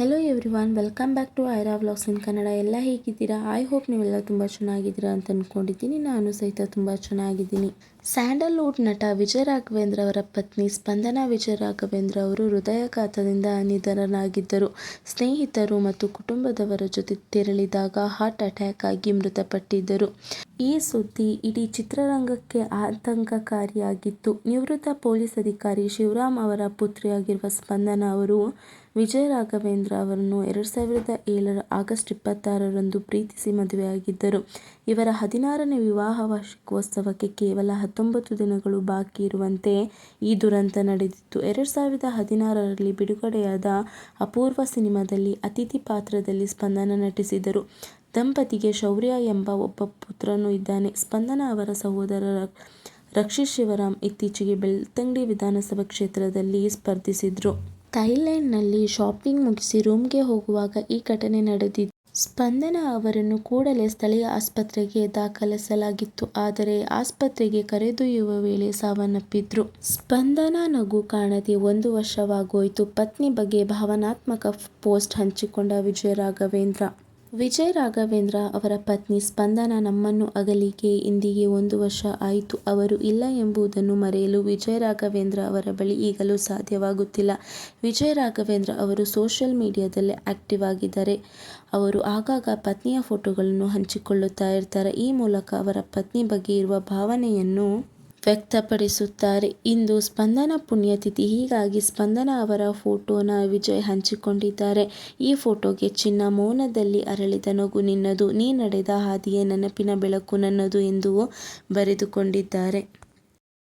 Hello everyone welcome back to Aira vlogs in Kannada ಎಲ್ಲ ಹೇಗಿದ್ದೀರಾ? I hope ನೀವೆಲ್ಲ ತುಂಬ ಚೆನ್ನಾಗಿದ್ದೀರಾ ಅಂತ ಅಂದ್ಕೊಂಡಿದ್ದೀನಿ ನಾನು ಸಹಿತ ತುಂಬ ಚೆನ್ನಾಗಿದ್ದೀನಿ. ಸ್ಯಾಂಡಲ್ವುಡ್ ನಟ ವಿಜಯ ರಾಘವೇಂದ್ರ ಅವರ ಪತ್ನಿ ಸ್ಪಂದನಾ ವಿಜಯ ರಾಘವೇಂದ್ರ ಅವರು ಹೃದಯಾಘಾತದಿಂದ ನಿಧನರಾಗಿದ್ದರು. ಸ್ನೇಹಿತರು ಮತ್ತು ಕುಟುಂಬದವರ ಜೊತೆ ತೆರಳಿದಾಗ ಹಾರ್ಟ್ ಅಟ್ಯಾಕ್ ಆಗಿ ಮೃತಪಟ್ಟಿದ್ದರು. ಈ ಸುದ್ದಿ ಇಡೀ ಚಿತ್ರರಂಗಕ್ಕೆ ಆತಂಕಕಾರಿಯಾಗಿತ್ತು. ನಿವೃತ್ತ ಪೊಲೀಸ್ ಅಧಿಕಾರಿ ಶಿವರಾಮ್ ಅವರ ಪುತ್ರಿಯಾಗಿರುವ ಸ್ಪಂದನಾ ಅವರು ವಿಜಯ ರಾಘವೇಂದ್ರ ಅವರನ್ನು ಎರಡು ಸಾವಿರದ ಏಳರ ಆಗಸ್ಟ್ ಇಪ್ಪತ್ತಾರರಂದು ಪ್ರೀತಿಸಿ ಮದುವೆಯಾಗಿದ್ದರು. ಇವರ ಹದಿನಾರನೇ ವಿವಾಹ ವಾರ್ಷಿಕೋತ್ಸವಕ್ಕೆ ಕೇವಲ ಹತ್ತೊಂಬತ್ತು ದಿನಗಳು ಬಾಕಿ ಇರುವಂತೆ ಈ ದುರಂತ ನಡೆದಿತ್ತು. ಎರಡು ಸಾವಿರದ ಹದಿನಾರರಲ್ಲಿ ಬಿಡುಗಡೆಯಾದ ಅಪೂರ್ವ ಸಿನಿಮಾದಲ್ಲಿ ಅತಿಥಿ ಪಾತ್ರದಲ್ಲಿ ಸ್ಪಂದನ ನಟಿಸಿದರು. ದಂಪತಿಗೆ ಶೌರ್ಯ ಎಂಬ ಒಬ್ಬ ಪುತ್ರನೂ ಇದ್ದಾನೆ. ಸ್ಪಂದನ ಅವರ ಸಹೋದರ ರಕ್ಷಿತ್ ಶಿವರಾಮ್ ಇತ್ತೀಚೆಗೆ ಬೆಳ್ತಂಗಡಿ ವಿಧಾನಸಭಾ ಕ್ಷೇತ್ರದಲ್ಲಿ ಸ್ಪರ್ಧಿಸಿದ್ರು. ಥೈಲ್ಯಾಂಡ್ನಲ್ಲಿ ಶಾಪಿಂಗ್ ಮುಗಿಸಿ ರೂಮ್ಗೆ ಹೋಗುವಾಗ ಈ ಘಟನೆ ನಡೆದಿದ್ದು ಸ್ಪಂದನ ಅವರನ್ನು ಕೂಡಲೇ ಸ್ಥಳೀಯ ಆಸ್ಪತ್ರೆಗೆ ದಾಖಲಿಸಲಾಗಿತ್ತು. ಆದರೆ ಆಸ್ಪತ್ರೆಗೆ ಕರೆದೊಯ್ಯುವ ವೇಳೆ ಸಾವನ್ನಪ್ಪಿದ್ರು. ಸ್ಪಂದನ ನಗು ಕಾಣದೆ ಒಂದು ವರ್ಷವಾಗೋಯ್ತು. ಪತ್ನಿ ಬಗ್ಗೆ ಭಾವನಾತ್ಮಕ ಪೋಸ್ಟ್ ಹಂಚಿಕೊಂಡ ವಿಜಯ ರಾಘವೇಂದ್ರ ವಿಜಯ್ ರಾಘವೇಂದ್ರ ಅವರ ಪತ್ನಿ ಸ್ಪಂದನ ನಮ್ಮನ್ನು ಅಗಲಿಕೆ, ಇಂದಿಗೆ ಒಂದು ವರ್ಷ ಆಯಿತು, ಅವರು ಇಲ್ಲ ಎಂಬುದನ್ನು ಮರೆಯಲು ವಿಜಯ್ ರಾಘವೇಂದ್ರ ಅವರ ಬಳಿ ಈಗಲೂ ಸಾಧ್ಯವಾಗುತ್ತಿಲ್ಲ. ವಿಜಯ್ ರಾಘವೇಂದ್ರ ಅವರು ಸೋಷಿಯಲ್ ಮೀಡಿಯಾದಲ್ಲಿ ಆಕ್ಟಿವ್ ಆಗಿದ್ದಾರೆ. ಅವರು ಆಗಾಗ ಪತ್ನಿಯ ಫೋಟೋಗಳನ್ನು ಹಂಚಿಕೊಳ್ಳುತ್ತಾ ಇರ್ತಾರೆ. ಈ ಮೂಲಕ ಅವರ ಪತ್ನಿ ಬಗ್ಗೆ ಇರುವ ಭಾವನೆಯನ್ನು ವ್ಯಕ್ತಪಡಿಸುತ್ತಾರೆ. ಇಂದು ಸ್ಪಂದನ ಪುಣ್ಯತಿಥಿ, ಹೀಗಾಗಿ ಸ್ಪಂದನ ಅವರ ಫೋಟೋನ ವಿಜಯ್ ಹಂಚಿಕೊಂಡಿದ್ದಾರೆ. ಈ ಫೋಟೋಗೆ ಚಿನ್ನ ಮೌನದಲ್ಲಿ ಅರಳಿದ ನಗು ನಿನ್ನದು, ನೀ ನಡೆದ ಹಾದಿಯೇ ನೆನಪಿನ ಬೆಳಕು ನನ್ನದು ಎಂದು ಬರೆದುಕೊಂಡಿದ್ದಾರೆ.